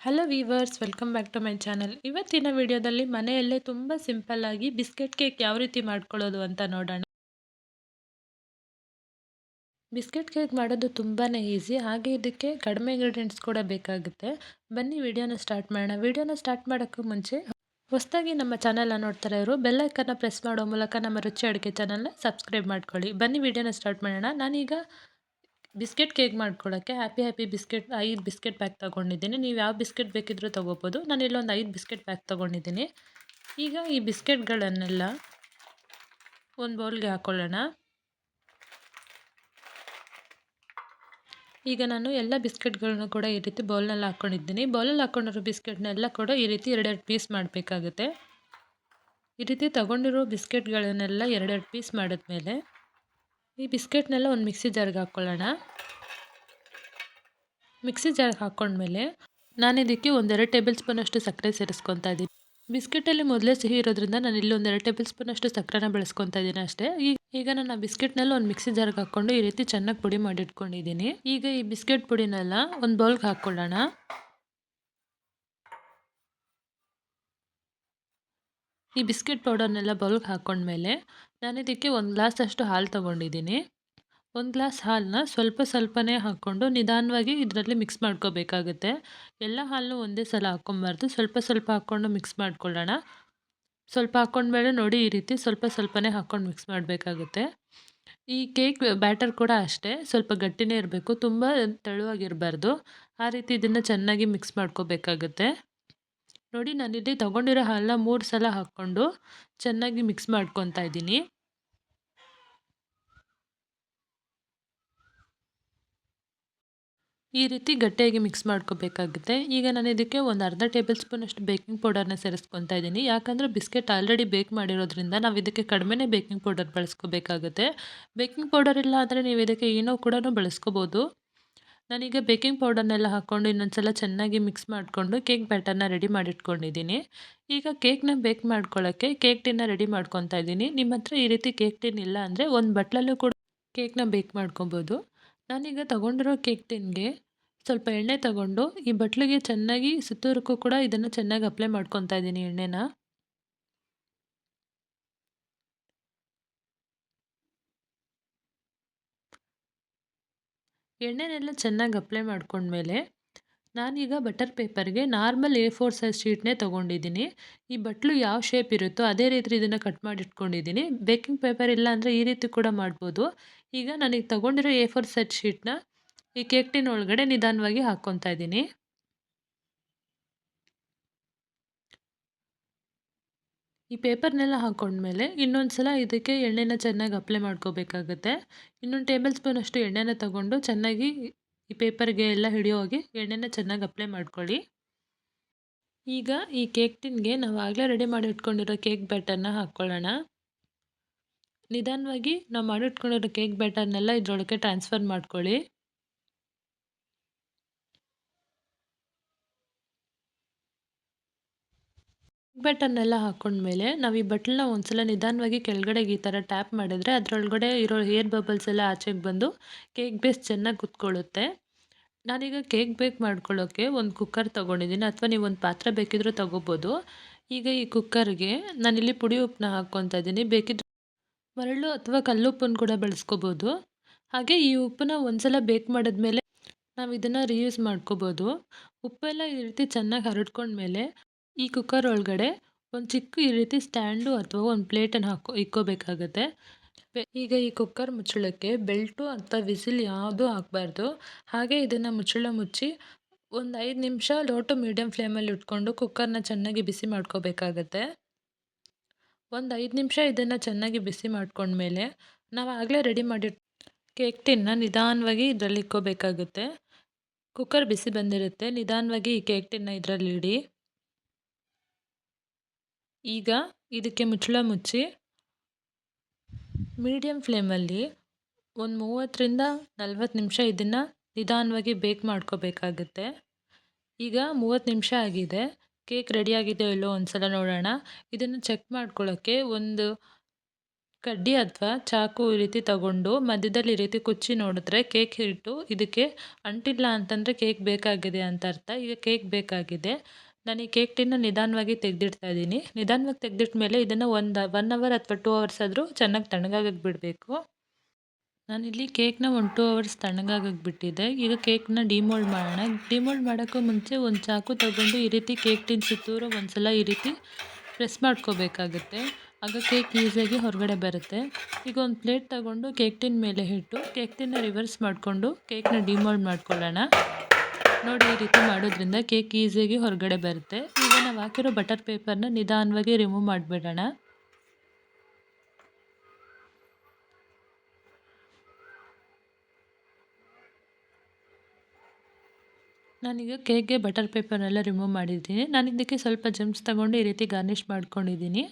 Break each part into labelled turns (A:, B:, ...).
A: Hello viewers welcome back to my channel ಇವತ್ತಿನ ವಿಡಿಯೋದಲ್ಲಿ ಮನೆಯಲ್ಲೇ ತುಂಬ ಸಿಂಪಲ್ಲಾಗಿ ಬಿಸ್ಕೆಟ್ ಕೇಕ್ ಯಾವ ರೀತಿ ಮಾಡ್ಕೊಳ್ಳೋದು ಅಂತ ನೋಡೋಣ. ಬಿಸ್ಕೆಟ್ ಕೇಕ್ ಮಾಡೋದು ತುಂಬಾ ಈಸಿ ಹಾಗೆ ಇದಕ್ಕೆ ಕಡಿಮೆ ಇಂಗ್ರೀಡಿಯೆಂಟ್ಸ್ ಕೂಡ ಬೇಕಾಗುತ್ತೆ. ಬನ್ನಿ ವಿಡಿಯೋನ ಸ್ಟಾರ್ಟ್ ಮಾಡೋಣ. ವಿಡಿಯೋನ ಸ್ಟಾರ್ಟ್ ಮಾಡೋಕ್ಕೂ ಮುಂಚೆ ಹೊಸದಾಗಿ ನಮ್ಮ ಚಾನಲ್ನ ನೋಡ್ತಾರೆ ಇವರು ಬೆಲ್ಲೈಕನ್ನ ಪ್ರೆಸ್ ಮಾಡೋ ಮೂಲಕ ನಮ್ಮ ರುಚಿ ಅಡುಗೆ ಚಾನಲ್ನ ಸಬ್ಸ್ಕ್ರೈಬ್ ಮಾಡ್ಕೊಳ್ಳಿ. ಬನ್ನಿ ವಿಡಿಯೋನ ಸ್ಟಾರ್ಟ್ ಮಾಡೋಣ. ನಾನೀಗ ಬಿಸ್ಕೆಟ್ ಕೇಕ್ ಮಾಡ್ಕೊಳ್ಳೋಕ್ಕೆ ಹ್ಯಾಪಿ ಹ್ಯಾಪಿ ಬಿಸ್ಕೆಟ್ ಐದು ಬಿಸ್ಕೆಟ್ ಪ್ಯಾಕ್ ತೊಗೊಂಡಿದ್ದೀನಿ. ನೀವು ಯಾವ ಬಿಸ್ಕೆಟ್ ಬೇಕಿದ್ರೂ ತೊಗೋಬೋದು. ನಾನು ಇಲ್ಲೊಂದು ಐದು ಬಿಸ್ಕೆಟ್ ಪ್ಯಾಕ್ ತೊಗೊಂಡಿದ್ದೀನಿ. ಈಗ ಈ ಬಿಸ್ಕೆಟ್ಗಳನ್ನೆಲ್ಲ ಒಂದು ಬೌಲ್ಗೆ ಹಾಕ್ಕೊಳ್ಳೋಣ ಈಗ ನಾನು ಎಲ್ಲ ಬಿಸ್ಕೆಟ್ಗಳನ್ನು ಕೂಡ ಈ ರೀತಿ ಬೌಲ್ನಲ್ಲಿ ಹಾಕ್ಕೊಂಡಿದ್ದೀನಿ ಬೌಲಲ್ಲಿ ಹಾಕ್ಕೊಂಡಿರೋ ಬಿಸ್ಕೆಟ್ನೆಲ್ಲ ಕೂಡ ಈ ರೀತಿ ಎರಡೆರಡು ಪೀಸ್ ಮಾಡಬೇಕಾಗುತ್ತೆ. ಈ ರೀತಿ ತಗೊಂಡಿರೋ ಬಿಸ್ಕೆಟ್ಗಳನ್ನೆಲ್ಲ ಎರಡೆರಡು ಪೀಸ್ ಮಾಡಿದ್ಮೇಲೆ ಈ ಬಿಸ್ಕೆಟ್ನೆಲ್ಲ ಒಂದು ಮಿಕ್ಸಿ ಜಾರ್ಗೆ ಹಾಕ್ಕೊಳ್ಳೋಣ. ಮಿಕ್ಸಿ ಜಾರ್ಗೆ ಹಾಕ್ಕೊಂಡ್ಮೇಲೆ ನಾನು ಇದಕ್ಕೆ ಒಂದೆರಡು ಟೇಬಲ್ ಸ್ಪೂನಷ್ಟು ಸಕ್ಕರೆ ಸೇರಿಸ್ಕೊತಾ ಇದ್ದೀನಿ. ಬಿಸ್ಕೆಟಲ್ಲಿ ಮೊದಲೇ ಸಿಹಿ ಇರೋದ್ರಿಂದ ನಾನು ಇಲ್ಲಿ ಒಂದೆರಡು ಟೇಬಲ್ ಸ್ಪೂನಷ್ಟು ಸಕ್ಕರೆನ ಬೆಳೆಸ್ಕೊತಾ ಇದ್ದೀನಿ ಅಷ್ಟೇ. ಈಗ ಈಗ ನಾನು ಆ ಬಿಸ್ಕೆಟ್ನೆಲ್ಲ ಒಂದು ಮಿಕ್ಸಿ ಜಾರ್ಗೆ ಹಾಕ್ಕೊಂಡು ಈ ರೀತಿ ಚೆನ್ನಾಗಿ ಪುಡಿ ಮಾಡಿಟ್ಕೊಂಡಿದ್ದೀನಿ. ಈಗ ಈ ಬಿಸ್ಕೆಟ್ ಪುಡಿನೆಲ್ಲ ಒಂದು ಬೌಲ್ಗೆ ಹಾಕ್ಕೊಳ್ಳೋಣ. ಈ ಬಿಸ್ಕೆಟ್ ಪೌಡರ್ನೆಲ್ಲ ಬೌಲ್ಗೆ ಹಾಕ್ಕೊಂಡ್ಮೇಲೆ ನಾನು ಇದಕ್ಕೆ ಒಂದು ಗ್ಲಾಸ್ ಅಷ್ಟು ಹಾಲು ತೊಗೊಂಡಿದ್ದೀನಿ. ಒಂದು ಗ್ಲಾಸ್ ಹಾಲನ್ನ ಸ್ವಲ್ಪ ಸ್ವಲ್ಪನೇ ಹಾಕ್ಕೊಂಡು ನಿಧಾನವಾಗಿ ಇದರಲ್ಲಿ ಮಿಕ್ಸ್ ಮಾಡ್ಕೋಬೇಕಾಗುತ್ತೆ. ಎಲ್ಲ ಹಾಲನ್ನು ಒಂದೇ ಸಲ ಹಾಕ್ಕೊಬಾರ್ದು. ಸ್ವಲ್ಪ ಸ್ವಲ್ಪ ಹಾಕ್ಕೊಂಡು ಮಿಕ್ಸ್ ಮಾಡ್ಕೊಳ್ಳೋಣ. ಸ್ವಲ್ಪ ಹಾಕ್ಕೊಂಡ್ಮೇಲೆ ನೋಡಿ ಈ ರೀತಿ ಸ್ವಲ್ಪ ಸ್ವಲ್ಪನೇ ಹಾಕ್ಕೊಂಡು ಮಿಕ್ಸ್ ಮಾಡಬೇಕಾಗುತ್ತೆ. ಈ ಕೇಕ್ ಬ್ಯಾಟರ್ ಕೂಡ ಅಷ್ಟೇ. ಸ್ವಲ್ಪ ಗಟ್ಟಿನೇ ಇರಬೇಕು. ತುಂಬ ತೆಳುವಾಗಿರಬಾರ್ದು. ಆ ರೀತಿ ಇದನ್ನು ಚೆನ್ನಾಗಿ ಮಿಕ್ಸ್ ಮಾಡ್ಕೋಬೇಕಾಗುತ್ತೆ. ನೋಡಿ ನಾನಿಲ್ಲಿ ತೊಗೊಂಡಿರೋ ಹಾಲನ್ನ ಮೂರು ಸಲ ಹಾಕ್ಕೊಂಡು ಚೆನ್ನಾಗಿ ಮಿಕ್ಸ್ ಮಾಡ್ಕೊತಾ ಇದ್ದೀನಿ. ಈ ರೀತಿ ಗಟ್ಟಿಯಾಗಿ ಮಿಕ್ಸ್ ಮಾಡ್ಕೋಬೇಕಾಗುತ್ತೆ. ಈಗ ನಾನು ಇದಕ್ಕೆ ಒಂದು ಅರ್ಧ ಟೇಬಲ್ ಸ್ಪೂನಷ್ಟು ಬೇಕಿಂಗ್ ಪೌಡರ್ನ ಸೇರಿಸ್ಕೊತಾ ಇದ್ದೀನಿ. ಯಾಕಂದರೆ ಬಿಸ್ಕೆಟ್ ಆಲ್ರೆಡಿ ಬೇಕ್ ಮಾಡಿರೋದ್ರಿಂದ ನಾವು ಇದಕ್ಕೆ ಕಡಿಮೆನೇ ಬೇಕಿಂಗ್ ಪೌಡರ್ ಬಳಸ್ಕೋಬೇಕಾಗುತ್ತೆ. ಬೇಕಿಂಗ್ ಪೌಡರ್ ಇಲ್ಲ ಅಂದರೆ ನೀವು ಇದಕ್ಕೆ ಏನೋ ಕೂಡ ಬಳಸ್ಕೋಬೋದು. ನಾನೀಗ ಬೇಕಿಂಗ್ ಪೌಡರ್ನೆಲ್ಲ ಹಾಕ್ಕೊಂಡು ಇನ್ನೊಂದ್ಸಲ ಚೆನ್ನಾಗಿ ಮಿಕ್ಸ್ ಮಾಡಿಕೊಂಡು ಕೇಕ್ ಬ್ಯಾಟರ್ನ ರೆಡಿ ಮಾಡಿಟ್ಕೊಂಡಿದ್ದೀನಿ. ಈಗ ಕೇಕ್ನ ಬೇಕ್ ಮಾಡ್ಕೊಳ್ಳೋಕ್ಕೆ ಕೇಕ್ ಟಿನ್ನ ರೆಡಿ ಮಾಡ್ಕೊತಾ ಇದ್ದೀನಿ. ನಿಮ್ಮ ಹತ್ರ ಈ ರೀತಿ ಕೇಕ್ ಟಿನ್ ಇಲ್ಲ ಅಂದರೆ ಒಂದು ಬಟ್ಲಲ್ಲೂ ಕೂಡ ಕೇಕ್ನ ಬೇಕ್ ಮಾಡ್ಕೊಬೋದು. ನಾನೀಗ ತೊಗೊಂಡಿರೋ ಕೇಕ್ ಟಿನ್ಗೆ ಸ್ವಲ್ಪ ಎಣ್ಣೆ ತಗೊಂಡು ಈ ಬಟ್ಲಿಗೆ ಚೆನ್ನಾಗಿ ಸುತ್ತೂರಕ್ಕೂ ಕೂಡ ಇದನ್ನು ಚೆನ್ನಾಗಿ ಅಪ್ಲೈ ಮಾಡ್ಕೊತಾ ಇದ್ದೀನಿ ಎಣ್ಣೆನ. ಎಣ್ಣೆನೆಲ್ಲ ಚೆನ್ನಾಗಿ ಅಪ್ಲೈ ಮಾಡ್ಕೊಂಡ್ಮೇಲೆ ನಾನೀಗ ಬಟರ್ ಪೇಪರ್ಗೆ ನಾರ್ಮಲ್ ಎ ಫೋರ್ ಸೈಜ್ ಶೀಟ್ನೇ ತೊಗೊಂಡಿದ್ದೀನಿ. ಈ ಬಟ್ಲು ಯಾವ ಶೇಪ್ ಇರುತ್ತೋ ಅದೇ ರೀತಿ ಇದನ್ನು ಕಟ್ ಮಾಡಿ ಇಟ್ಕೊಂಡಿದ್ದೀನಿ ಬೇಕಿಂಗ್ ಪೇಪರ್ ಇಲ್ಲ ಅಂದರೆ ಈ ರೀತಿ ಕೂಡ ಮಾಡ್ಬೋದು. ಈಗ ನನಗೆ ತೊಗೊಂಡಿರೋ ಎ ಫೋರ್ ಸೈಜ್ ಶೀಟ್ನ ಈ ಕೇಕ್ ಟಿನ್ ಒಳಗಡೆ ನಿಧಾನವಾಗಿ ಹಾಕ್ಕೊತಾ ಇದ್ದೀನಿ. ಈ ಪೇಪರ್ನೆಲ್ಲ ಹಾಕೊಂಡ್ಮೇಲೆ ಇನ್ನೊಂದು ಸಲ ಇದಕ್ಕೆ ಎಣ್ಣೆನ ಚೆನ್ನಾಗಿ ಅಪ್ಲೈ ಮಾಡ್ಕೋಬೇಕಾಗುತ್ತೆ. ಇನ್ನೊಂದು ಟೇಬಲ್ ಸ್ಪೂನ್ ಅಷ್ಟು ಎಣ್ಣೆನ ತಗೊಂಡು ಚೆನ್ನಾಗಿ ಈ ಪೇಪರ್ಗೆ ಎಲ್ಲ ಹಿಡಿಯೋ ಹಾಗೆ ಎಣ್ಣೆನ ಚೆನ್ನಾಗಿ ಅಪ್ಲೈ ಮಾಡ್ಕೊಳ್ಳಿ. ಈಗ ಈ ಕೇಕ್ ಟಿನ್ಗೆ ನಾವು ಆಗಲೇ ರೆಡಿ ಮಾಡಿ ಇಟ್ಕೊಂಡಿರೋ ಕೇಕ್ ಬ್ಯಾಟರ್ನ ಹಾಕ್ಕೊಳ್ಳೋಣ ನಿಧಾನವಾಗಿ ನಾವು ಮಾಡಿಟ್ಕೊಂಡಿರೋ ಕೇಕ್ ಬ್ಯಾಟರ್ನೆಲ್ಲ ಇದರೊಳಗೆ ಟ್ರಾನ್ಸ್ಫರ್ ಮಾಡ್ಕೊಳ್ಳಿ. ಬಟನ್ನೆಲ್ಲ ಹಾಕೊಂಡ್ಮೇಲೆ ನಾವು ಈ ಬಟ್ಲನ್ನ ಒಂದ್ಸಲ ನಿಧಾನವಾಗಿ ಕೆಳಗಡೆಗೆ ಈ ಥರ ಟ್ಯಾಪ್ ಮಾಡಿದರೆ ಅದರೊಳಗಡೆ ಇರೋ ಏರ್ ಬಬಲ್ಸ್ ಎಲ್ಲ ಆಚೆಗೆ ಬಂದು ಕೇಕ್ ಬೇಸ್ ಚೆನ್ನಾಗಿ ಕುತ್ಕೊಳ್ಳುತ್ತೆ. ನಾನೀಗ ಕೇಕ್ ಬೇಕ್ ಮಾಡ್ಕೊಳ್ಳೋಕ್ಕೆ ಒಂದು ಕುಕ್ಕರ್ ತೊಗೊಂಡಿದ್ದೀನಿ ಅಥವಾ ನೀವು ಒಂದು ಪಾತ್ರೆ ಬೇಕಿದ್ರೂ ತೊಗೋಬೋದು. ಈಗ ಈ ಕುಕ್ಕರ್ಗೆ ನಾನಿಲ್ಲಿ ಪುಡಿ ಉಪ್ಪನ್ನ ಹಾಕ್ಕೊತಾ ಇದ್ದೀನಿ ಬೇಕಿದ್ರೆ ಮರಳು ಅಥವಾ ಕಲ್ಲುಪ್ಪನ್ನು ಕೂಡ ಬಳಸ್ಕೋಬೋದು. ಹಾಗೆ ಈ ಉಪ್ಪನ್ನ ಒಂದ್ಸಲ ಬೇಕ್ ಮಾಡಿದ್ಮೇಲೆ ನಾವು ಇದನ್ನು ರಿಯೂಸ್ ಮಾಡ್ಕೋಬೋದು. ಉಪ್ಪೆಲ್ಲ ಈ ರೀತಿ ಚೆನ್ನಾಗಿ ಹರಡ್ಕೊಂಡ್ಮೇಲೆ ಈ ಕುಕ್ಕರ್ ಒಳಗಡೆ ಒಂದು ಚಿಕ್ಕ ಈ ರೀತಿ ಸ್ಟ್ಯಾಂಡು ಅಥವಾ ಒಂದು ಪ್ಲೇಟನ್ನು ಹಾಕೋ, ಇಕ್ಕೋಬೇಕಾಗತ್ತೆ. ಈಗ ಈ ಕುಕ್ಕರ್ ಮುಚ್ಚಳಕ್ಕೆ ಬೆಲ್ಟು ಅಥವಾ ವಿಸಿಲ್ ಯಾವುದೂ ಹಾಕಬಾರ್ದು. ಹಾಗೆ ಇದನ್ನು ಮುಚ್ಚಳ ಮುಚ್ಚಿ ಒಂದು ಐದು ನಿಮಿಷ ಲೋ ಟು ಮೀಡಿಯಮ್ ಫ್ಲೇಮಲ್ಲಿ ಇಟ್ಕೊಂಡು ಕುಕ್ಕರ್ನ ಚೆನ್ನಾಗಿ ಬಿಸಿ ಮಾಡ್ಕೋಬೇಕಾಗತ್ತೆ. ಒಂದು ಐದು ನಿಮಿಷ ಇದನ್ನು ಚೆನ್ನಾಗಿ ಬಿಸಿ ಮಾಡ್ಕೊಂಡ್ಮೇಲೆ ನಾವು ಆಗಲೇ ರೆಡಿ ಮಾಡಿ ಕೇಕ್ ಟಿನ್ನ ನಿಧಾನವಾಗಿ ಇದರಲ್ಲಿ ಇಕ್ಕೋಬೇಕಾಗುತ್ತೆ. ಕುಕ್ಕರ್ ಬಿಸಿ ಬಂದಿರುತ್ತೆ. ನಿಧಾನವಾಗಿ ಈ ಕೇಕ್ ಟಿನ್ನ ಇದರಲ್ಲಿ ಇಡಿ. ಈಗ ಇದಕ್ಕೆ ಮುಚ್ಚಳ ಮುಚ್ಚಿ ಮೀಡಿಯಮ್ ಫ್ಲೇಮಲ್ಲಿ ಒಂದು ಮೂವತ್ತರಿಂದ ನಲ್ವತ್ತು ನಿಮಿಷ ಇದನ್ನು ನಿಧಾನವಾಗಿ ಬೇಕ್ ಮಾಡ್ಕೋಬೇಕಾಗುತ್ತೆ. ಈಗ ಮೂವತ್ತು ನಿಮಿಷ ಆಗಿದೆ. ಕೇಕ್ ರೆಡಿ ಆಗಿದೆಯೋ ಇಲ್ಲೋ ಒಂದು ಸಲ ನೋಡೋಣ. ಇದನ್ನು ಚೆಕ್ ಮಾಡ್ಕೊಳ್ಳೋಕ್ಕೆ ಒಂದು ಕಡ್ಡಿ ಅಥವಾ ಚಾಕು ಈ ರೀತಿ ತಗೊಂಡು ಮಧ್ಯದಲ್ಲಿ ಈ ರೀತಿ ಕುಚ್ಚಿ ನೋಡಿದ್ರೆ ಕೇಕ್ ಹಿಟ್ಟು ಇದಕ್ಕೆ ಅಂಟಿಲ್ಲ ಅಂತಂದರೆ ಕೇಕ್ ಬೇಕಾಗಿದೆ ಅಂತ ಅರ್ಥ. ಈಗ ಕೇಕ್ ಬೇಕಾಗಿದೆ. ನಾನು ಈ ಕೇಕ್ ಟಿನ್ನ ನಿಧಾನವಾಗಿ ತೆಗೆದಿಡ್ತಾ ಇದ್ದೀನಿ. ನಿಧಾನವಾಗಿ ತೆಗೆದಿಟ್ಟ ಮೇಲೆ ಇದನ್ನು ಒಂದು ಒನ್ ಅವರ್ ಅಥವಾ ಟೂ ಅವರ್ಸ್ ಆದರೂ ಚೆನ್ನಾಗಿ ತಣ್ಣಗಾಗಕ್ಕೆ ಬಿಡಬೇಕು ನಾನಿಲ್ಲಿ ಕೇಕ್ನ ಒಂದು ಟೂ ಅವರ್ಸ್ ತಣ್ಣಗಾಗಕ್ಕೆ ಬಿಟ್ಟಿದ್ದೆ ಈಗ ಕೇಕ್ನ ಡಿಮೋಲ್ಡ್ ಮಾಡೋಣ. ಡಿಮೋಲ್ಡ್ ಮಾಡೋಕ್ಕೂ ಮುಂಚೆ ಒಂದು ಚಾಕು ತಗೊಂಡು ಈ ರೀತಿ ಕೇಕ್ ಟಿನ್ ಸುತ್ತೂರು ಒಂದ್ಸಲ ಈ ರೀತಿ ಪ್ರೆಸ್ ಮಾಡ್ಕೋಬೇಕಾಗುತ್ತೆ. ಆಗ ಕೇಕ್ ಈಸಿಯಾಗಿ ಹೊರಗಡೆ ಬರುತ್ತೆ. ಈಗ ಒಂದು ಪ್ಲೇಟ್ ತಗೊಂಡು ಕೇಕ್ ಟಿನ್ ಮೇಲೆ ಇಟ್ಟು ಕೇಕ್ ಟಿನ್ನ ರಿವರ್ಸ್ ಮಾಡಿಕೊಂಡು ಕೇಕ್ನ ಡಿಮೋಲ್ಡ್ ಮಾಡ್ಕೊಳ್ಳೋಣ. ನೋಡಿ, ಈ ರೀತಿ ಮಾಡೋದ್ರಿಂದ ಕೇಕ್ ಈಸಿಯಾಗಿ ಹೊರಗಡೆ ಬರುತ್ತೆ. ಈಗ ನಾವು ಹಾಕಿರೋ ಬಟರ್ ಪೇಪರ್ನ ನಿಧಾನವಾಗಿ ರಿಮೂವ್ ಮಾಡಿಬಿಡೋಣ. ನಾನೀಗ ಕೇಕ್ಗೆ ಬಟರ್ ಪೇಪರ್ನೆಲ್ಲ ರಿಮೂವ್ ಮಾಡಿದ್ದೀನಿ. ನಾನು ಇದಕ್ಕೆ ಸ್ವಲ್ಪ ಜಮ್ಸ್ ತಗೊಂಡು ಈ ರೀತಿ ಗಾರ್ನಿಷ್ ಮಾಡ್ಕೊಂಡಿದ್ದೀನಿ.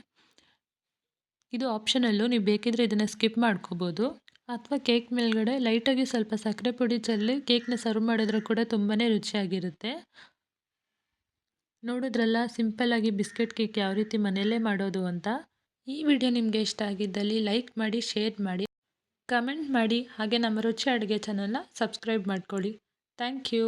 A: ಇದು ಆಪ್ಷನಲ್ಲು ನೀವು ಬೇಕಿದ್ರೆ ಇದನ್ನು ಸ್ಕಿಪ್ ಮಾಡ್ಕೋಬೋದು. ಅಥವಾ ಕೇಕ್ ಮೇಲ್ಗಡೆ ಲೈಟಾಗಿ ಸ್ವಲ್ಪ ಸಕ್ಕರೆ ಪುಡಿ ಚೆಲ್ಲಿ ಕೇಕ್ನ ಸರ್ವ್ ಮಾಡಿದ್ರೆ ಕೂಡ ತುಂಬಾ ರುಚಿಯಾಗಿರುತ್ತೆ. ನೋಡಿದ್ರಲ್ಲ ಸಿಂಪಲ್ಲಾಗಿ ಬಿಸ್ಕೆಟ್ ಕೇಕ್ ಯಾವ ರೀತಿ ಮನೆಯಲ್ಲೇ ಮಾಡೋದು ಅಂತ. ಈ ವಿಡಿಯೋ ನಿಮಗೆ ಇಷ್ಟ ಆಗಿದ್ದಲ್ಲಿ ಲೈಕ್ ಮಾಡಿ, ಶೇರ್ ಮಾಡಿ. ಕಮೆಂಟ್ ಮಾಡಿ. ಹಾಗೆ ನಮ್ಮ ರುಚಿ ಅಡುಗೆ ಚಾನಲ್ನ ಸಬ್ಸ್ಕ್ರೈಬ್ ಮಾಡ್ಕೊಳ್ಳಿ. Thank you.